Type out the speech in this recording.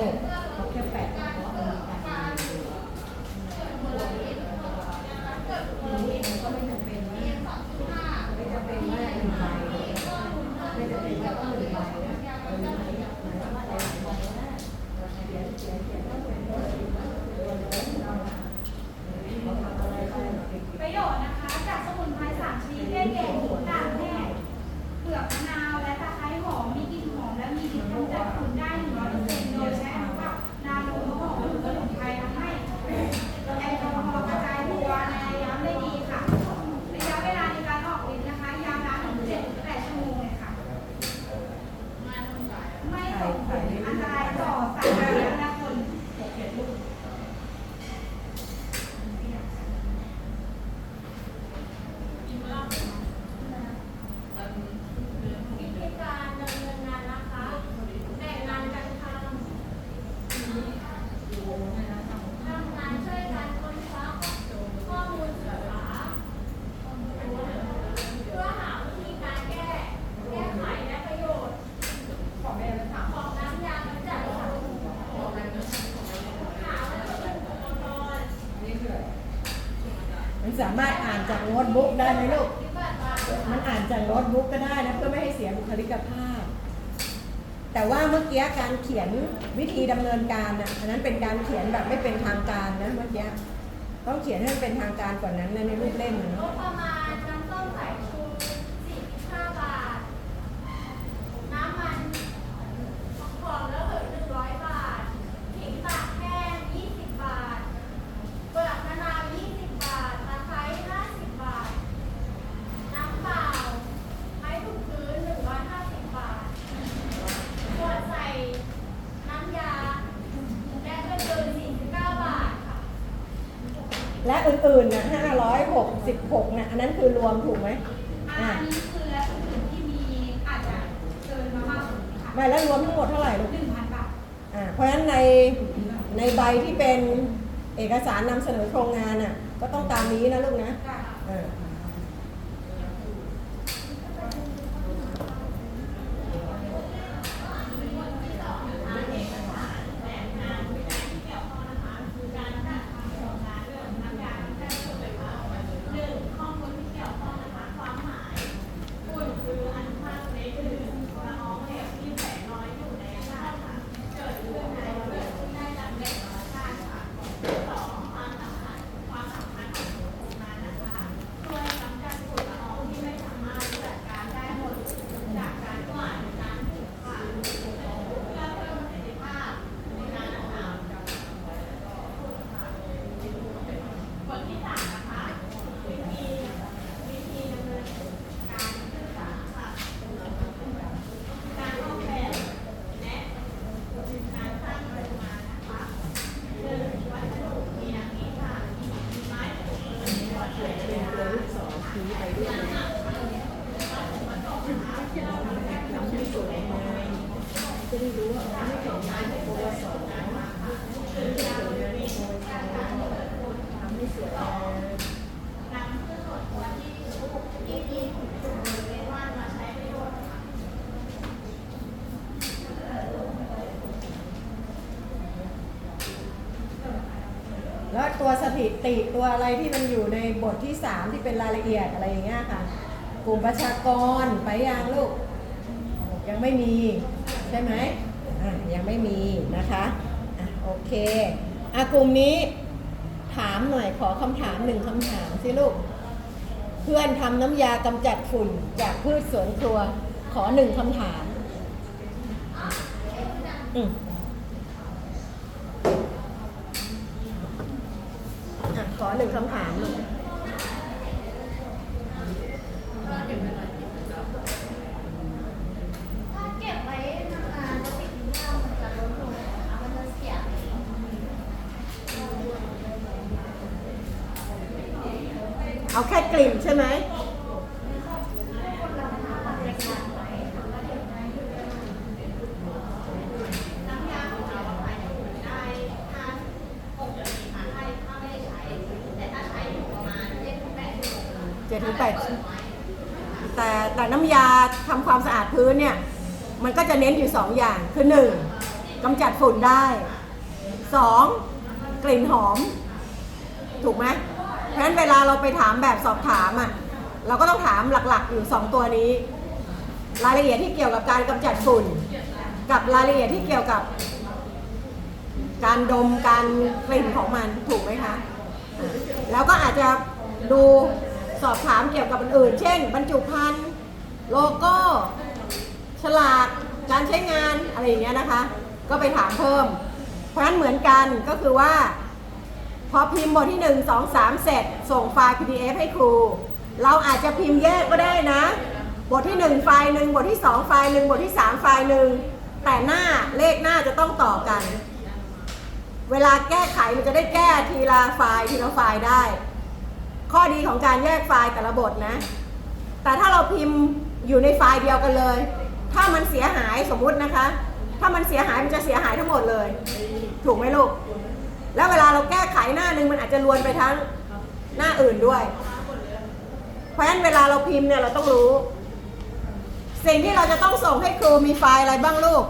하고 มันสามารถอ่านจากโน้ตบุ๊กได้ไหมลูก มันอ่านจากโน้ตบุ๊กก็ได้นะเพื่อไม่ให้เสียบุคลิกภาพ แต่ว่าเมื่อกี้การเขียนวิธีดำเนินการนะอันนั้นเป็นการเขียนแบบไม่เป็นทางการนะเมื่อกี้ต้องเขียนให้มันเป็นทางการก่อนนั้นในรูปเล่มนะประมาณน้ำส้มสาชู และอื่นๆนะ566นะอันนั้นคือรวมถูกไหมอันนี้คือและอื่นๆที่มีอาจจะเกินมามากางค่ะไม่แล้วรวมทั้งหมดเท่าไหร่ลูกหนึ่งพันบาทอ่าเพราะฉะนั้นในในใบที่เป็นเอกสารนำเสนอโครงงานอะก็ต้องตามนี้นะลูกนะอ่า จะได้รู้ว่าไม่ของงานของบส แล้วตัวสถิติตัวอะไรที่มันอยู่ในบทที่สามที่เป็นรายละเอียดอะไรอย่างเงี้ยค่ะ กลุ่มประชากรไปยังลูก ยังไม่มีใช่ไหมยังไม่มีนะคะอะโอเคอ่กลุ่มนี้ถามหน่อยขอคำถามหนึ่งคำถามสิลูก เพื่อนทำน้ำยากำจัดฝุ่นจากพืชสวนครัว ขอหนึ่งคำถามอืม ขอหนึ่งคำถามลูกเอาแค่กลิ่นใช่ไหม จ็ดถึงแปดแต่แต่น้ำยาทำความสะอาดพื้นเนี่ยมันก็จะเน้นอยู่สองอย่างคือหนึ่งกำจัดฝุ่นได้สองกลิ่นหอม ถูกไหมเพราะฉะนั้นเวลาเราไปถามแบบสอบถามอะเราก็ต้องถามหลักๆ อยู่สองตัวนี้ รายละเอียดที่เกี่ยวกับการกำจัดฝุ่น กับรายละเอียดที่เกี่ยวกับ การดมการกลิ่นของมันถูกไหมคะ แล้วก็อาจจะดู สอบถามเกี่ยวกับอื่น เช่น บรรจุภัณฑ์โลโก้ ฉลากการใช้งานอะไรอย่างเงี้ยนะคะ ก็ไปถามเพิ่ม เพราะฉะนั้นเหมือนกันก็คือว่า พอพิมพ์บทที่ 1 2 3 เสร็จ ส่งไฟล์ PDF ให้ครู เราอาจจะพิมพ์แยกก็ได้นะ บทที่ 1 ไฟล์หนึ่งบทที่ 2 ไฟล์หนึ่งบทที่ 3 ไฟล์หนึ่งแต่หน้าเลขหน้าจะต้องต่อกัน เวลาแก้ไขมันจะได้แก้ทีละไฟล์ทีละไฟล์ได้ ข้อดีของการแยกไฟล์แต่ละบทนะ แต่ถ้าเราพิมพ์อยู่ในไฟล์เดียวกันเลย ถ้ามันเสียหายสมมุตินะคะ ถ้ามันเสียหายมันจะเสียหายทั้งหมดเลย ถูกไหมลูก แล้วเวลาเราแก้ไขหน้านึงมันอาจจะรวนไปทั้งหน้าอื่นด้วย เพราะฉะนั้นเวลาเราพิมพ์เนี่ยเราต้องรู้ สิ่งที่เราจะต้องส่งให้ครูมีไฟล์อะไรบ้างลูก